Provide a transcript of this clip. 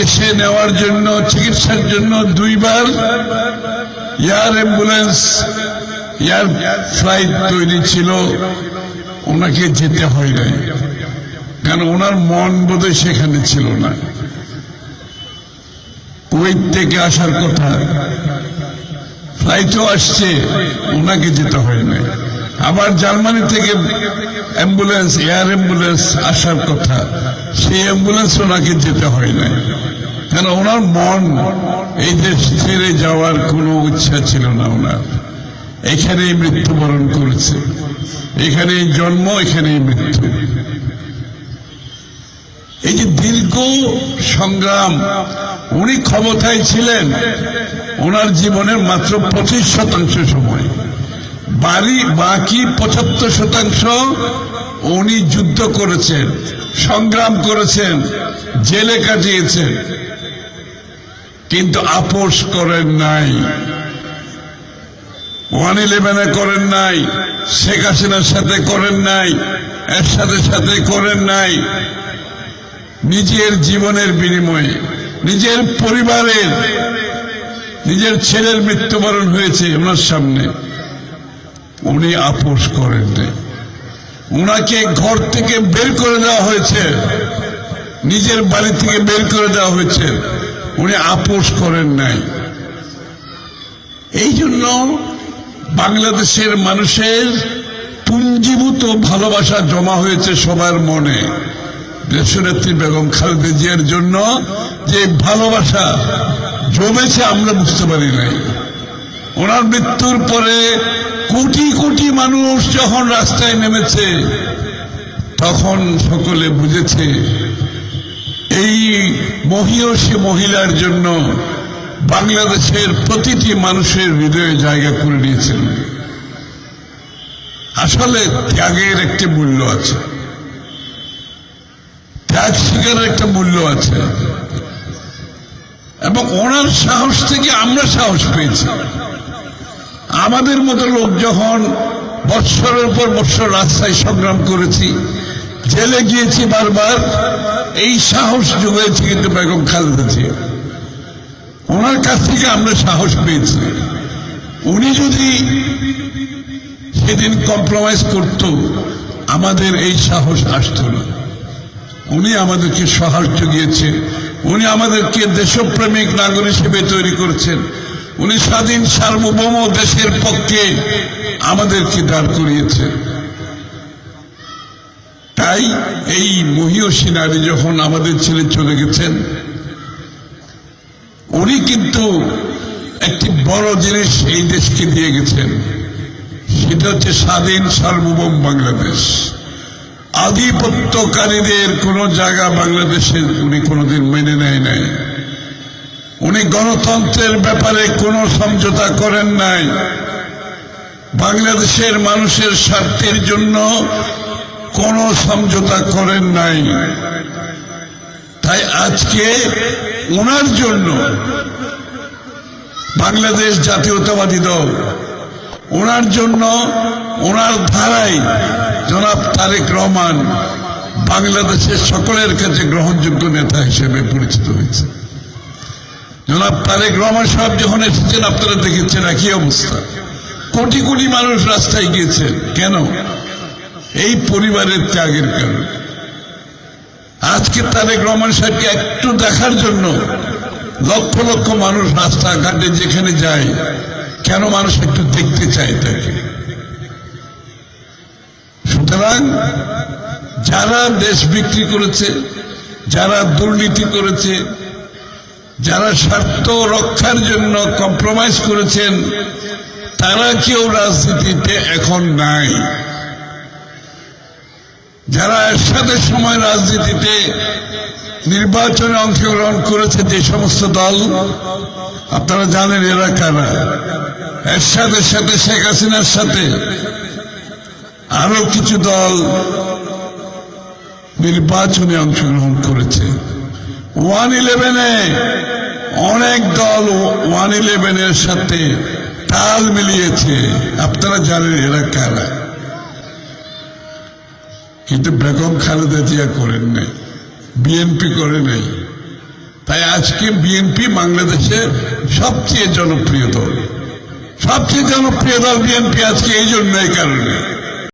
বিদেশে নেওয়ার জন্য, চিকিৎসার জন্য দুইবার এয়ার অ্যাম্বুলেন্স, এয়ার ফ্লাইট তৈরি ছিল। ওনাকে যেতে হয় নাই। কারণ ওনার মন বোধহয় সেখানে ছিল না। কুয়েত থেকে আসার কথা। ফ্লাইটও আসছে, ওনাকে যেতে হয় না আবার জার্মানি থেকে অ্যাম্বুলেন্স, এয়ার অ্যাম্বুলেন্স আসার কথা। সেই অ্যাম্বুলেন্স ওনাকে যেতে হয় না কেন, ওনার মন, এই দেশ ছেড়ে যাওয়ার কোনো ইচ্ছা ছিল না ওনার। এখানেই মৃত্যুবরণ করেছে। এখানেই জন্ম, এখানেই মৃত্যু। এই যে দীর্ঘ সংগ্রাম, উনি ক্ষমতায় ছিলেন। ওনার জীবনের মাত্র পঁচিশ শতাংশ সময়। বাড়ি বাকি পঁচাত্তর শতাংশ উনি যুদ্ধ করেছেন, সংগ্রাম করেছেন, জেলে কাটিয়েছেন। কিন্তু আপোষ করেন নাই। ওয়ান ইলেভেনে করেন নাই, শেখ হাসিনার সাথে করেন নাই এর সাথে সাথে করেন নাই। নিজের জীবনের বিনিময়ে, নিজের পরিবারের, নিজের ছেলের মৃত্যুবরণ হয়েছে ওনার সামনে। উনি আপোষ করেন নাই উনাকে ঘর থেকে বের করে দেওয়া হয়েছে। নিজের বাড়ি থেকে বের করে দেওয়া হয়েছে। উনি আপোষ করেন নাই। এই জন্য বাংলাদেশের মানুষের পুঞ্জীভূত ভালোবাসা জমা হয়েছে সবার মনে। দেশনেত্রী বেগম খালেদা জিয়ার জন্য যে ভালোবাসা জমেছে আমরা বুঝতে পারি নাই। ওনার মৃত্যুর পরে কোটি কোটি মানুষ যখন রাস্তায় নেমেছে, তখন সকলে বুঝেছে, এই মহিয়সী মহিলার জন্য বাংলাদেশের প্রতিটি মানুষের হৃদয়ে জায়গা করে নিয়েছেন। আসলে ত্যাগের একটি মূল্য আছে। ত্যাগ শিকারের একটা মূল্য আছে। এবং ওনার সাহস থেকে আমরা সাহস পেয়েছি। আমাদের মতো লোক যখন বৎসরের পর বৎসর রাস্তায় সংগ্রাম করেছি, জেলে গিয়েছি বারবার, এই সাহস জুগেছে কিন্তু বেগম খালেদা জিয়া ওনার কাছ থেকে আমরা সাহস পেয়েছি। উনি যদি সেদিন কম্প্রোমাইজ করত, আমাদের এই সাহস আসত না। উনি আমাদেরকে সাহস জুগিয়েছে উনি আমাদেরকে দেশপ্রেমিক নাগরিক হিসেবে তৈরি করেছেন। উনি স্বাধীন সার্বভৌম দেশের পক্ষে আমাদেরকে দাঁড় করিয়েছেন। তাই এই মহিয়সী নারী যখন আমাদের ছেলে চলে গেছেন, উনি কিন্তু একটি বড় জিনিস এই দেশকে দিয়ে গেছেন। সেটা হচ্ছে স্বাধীন সার্বভৌম বাংলাদেশ। আধিপত্যকারীদের কোন জায়গা বাংলাদেশে উনি কোনোদিন মেনে নেয় নাই। উনি গণতন্ত্রের ব্যাপারে কোনো সমঝোতা করেন নাই। বাংলাদেশের মানুষের স্বার্থের জন্য কোনো সমঝোতা করেন নাই। তাই আজকে ওনার জন্য বাংলাদেশ জাতীয়তাবাদী দল, ওনার জন্য ওনার ধারায় জনাব তারেক রহমান বাংলাদেশের সকলের কাছে গ্রহণযোগ্য নেতা হিসেবে পরিচিত হয়েছে। জনাব তারেক রহমান সাহেব যখন এসেছেন, আপনারা দেখেছেন একই অবস্থা। কোটি কোটি মানুষ রাস্তায় গিয়েছেন কেন? এই পরিবারের ত্যাগের কারণে। আজকে তারেক রহমান সাহেবকে একটু দেখার জন্য লক্ষ লক্ষ মানুষ রাস্তাঘাটে যেখানে যায়, কেন মানুষ একটু দেখতে চায় তাকে? সুতরাং যারা দেশ বিক্রি করেছে, যারা দুর্নীতি করেছে যারা স্বার্থ রক্ষার জন্য কম্প্রোমাইজ করেছেন, তারা কেউ রাজনীতিতে এখন নাই। যারা এরশাদের সময় রাজনীতিতে নির্বাচনে অংশগ্রহণ করেছে যে সমস্ত দল, আপনারা জানেন এরা কারা? এরশাদের সাথে শেখ হাসিনার সাথে আরও কিছু দল নির্বাচনে অংশগ্রহণ করেছে। ওয়ান ইলেভেনে অনেক দল ওয়ান ইলেভেনের সাথে তাল মিলিয়েছে। আপনারা জানেন এরা কারা। কিন্তু বেগম খালেদা জিয়া করেন নাই, বিএনপি করে নাই। তাই আজকে বিএনপি বাংলাদেশের সবচেয়ে জনপ্রিয় দল। সবচেয়ে জনপ্রিয় দল বিএনপি আজকে এই জন্য এই কারণে।